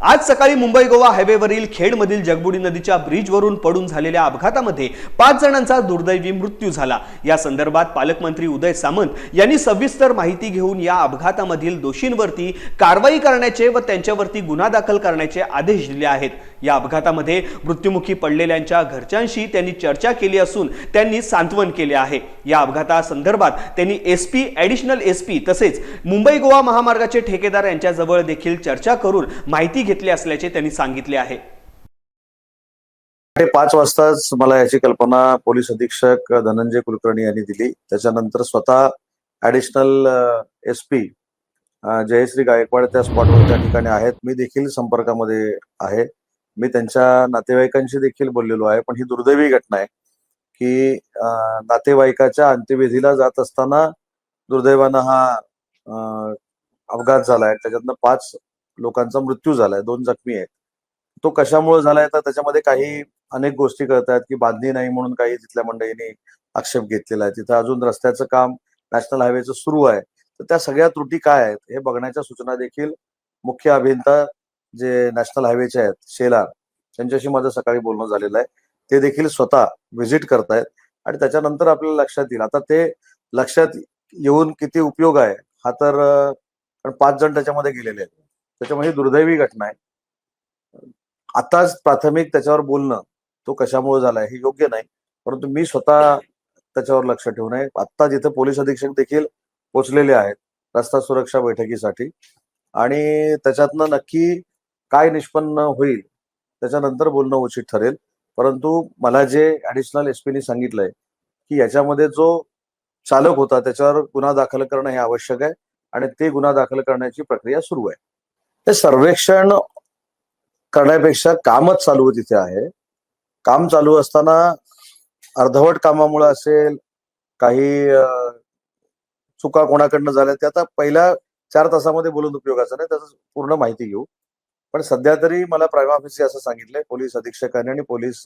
आज सकाळी मुंबई गोवा हायवेवरील खेडमधील जगबुडी नदीच्या ब्रिजवरून पडून झालेल्या अपघातामध्ये पाच जणांचा दुर्दैवी मृत्यू झाला. या संदर्भात पालकमंत्री उदय सामंत यांनी सविस्तर माहिती घेऊन या अपघातामधील दोषींवरती कारवाई करण्याचे व त्यांच्यावरती गुन्हा दाखल करण्याचे आदेश दिले आहेत. या अपघातामध्ये मृत्युमुखी पडलेल्यांच्या घरच्यांशी त्यांनी चर्चा केली असून त्यांनी सांत्वन केले आहे. या अपघातासंदर्भात त्यांनी S P additional S P तसेच मुंबई गोवा महामार्गाचे ठेकेदार यांच्याजवळ देखील चर्चा करून माहिती घेतली असल्याचे त्यांनी सांगितले आहे. पाच वाजताच मला याची कल्पना पोलीस अधीक्षक धनंजय कुलकर्णी यांनी दिली. त्याच्यानंतर स्वतः additional S P Jayashree Gaikwad त्या स्पॉटवर त्या ठिकाणी आहेत. मी देखील संपर्कामध्ये आहे. मी त्यांच्या नातेवाईकांशी देखील बोललेलो आहे. पण ही दुर्दैवी घटना आहे की नातेवाईकाच्या अंत्यविधीला जात असताना दुर्दैवानं हा अपघात अपघात झालाय त्याच्यातनं पाच लोकांचा मृत्यू झालाय दोन जखमी आहेत. तो कशामुळे झालाय? तर त्याच्यामध्ये काही अनेक गोष्टी करतायत आहेत की बांधणी नाही म्हणून काही तिथल्या मंडळींनी आक्षेप घेतलेला आहे. तिथं अजून रस्त्याचं काम नॅशनल हायवेचं सुरू आहे. तर त्या सगळ्या त्रुटी काय आहेत हे बघण्याच्या सूचना देखील मुख्य अभियंता जे नॅशनल हायवेचे आहेत शेलार त्यांच्याशी माझं सकाळी बोलणं झालेलं आहे. ते देखील स्वतः व्हिजिट करतायत आणि त्याच्यानंतर आपल्याला लक्षात येईल. आता ते लक्षात येऊन किती उपयोग आहे हा तर पाच जण त्याच्यामध्ये गेलेले आहेत. त्याच्यामुळे ही दुर्दैवी घटना आहे. आताच प्राथमिक त्याच्यावर बोलणं तो कशामुळे झालाय हे योग्य नाही. परंतु मी स्वतः त्याच्यावर लक्ष ठेवून आहे. आत्ता जिथे पोलीस अधीक्षक देखील पोचलेले आहेत रस्ता सुरक्षा बैठकीसाठी. आणि त्याच्यातनं नक्की काय निष्पन्न होईल त्याच्यानंतर बोलणं उचित ठरेल. परंतु मला जे ऍडिशनल एस पीनी सांगितलंय की याच्यामध्ये जो चालक होता त्याच्यावर गुन्हा दाखल करणं हे आवश्यक आहे. आणि ते गुन्हा दाखल करण्याची प्रक्रिया सुरू आहे. ते सर्वेक्षण करण्यापेक्षा कामच चालू तिथे आहे. काम चालू असताना अर्धवट कामामुळे असेल काही चुका कोणाकडनं झाल्या ते आता पहिल्या चार तासामध्ये बोलून उपयोगाचा नाही त्याचं पूर्ण माहिती घेऊ. पण सध्या तरी मला प्रायमा ऑफिसचे असं सांगितलंय पोलीस अधीक्षकांनी आणि पोलीस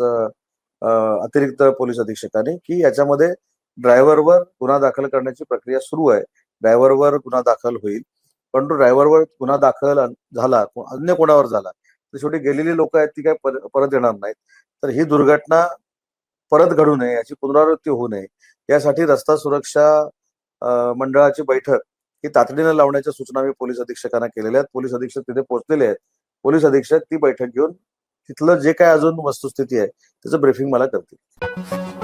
अतिरिक्त पोलीस अधीक्षकांनी की याच्यामध्ये ड्रायव्हरवर गुन्हा दाखल करण्याची प्रक्रिया सुरू आहे. ड्रायव्हरवर गुन्हा दाखल होईल. पण तो ड्रायव्हरवर गुन्हा दाखल झाला अन्य कोणावर झाला तर शेवटी गेलेली लोक आहेत ती काय परत येणार नाहीत. तर ही दुर्घटना परत घडू नये याची पुनरावृत्ती होऊ नये. यासाठी रस्ता सुरक्षा मंडळाची बैठक ही तातडीनं लावण्याच्या सूचना मी पोलीस अधीक्षकांना केलेल्या आहेत. पोलीस अधीक्षक तिथे पोहोचलेले आहेत. पोलीस अधीक्षक ती बैठक घेऊन तिथलं जे काय अजून वस्तुस्थिती आहे त्याचं ब्रीफिंग मला करतील.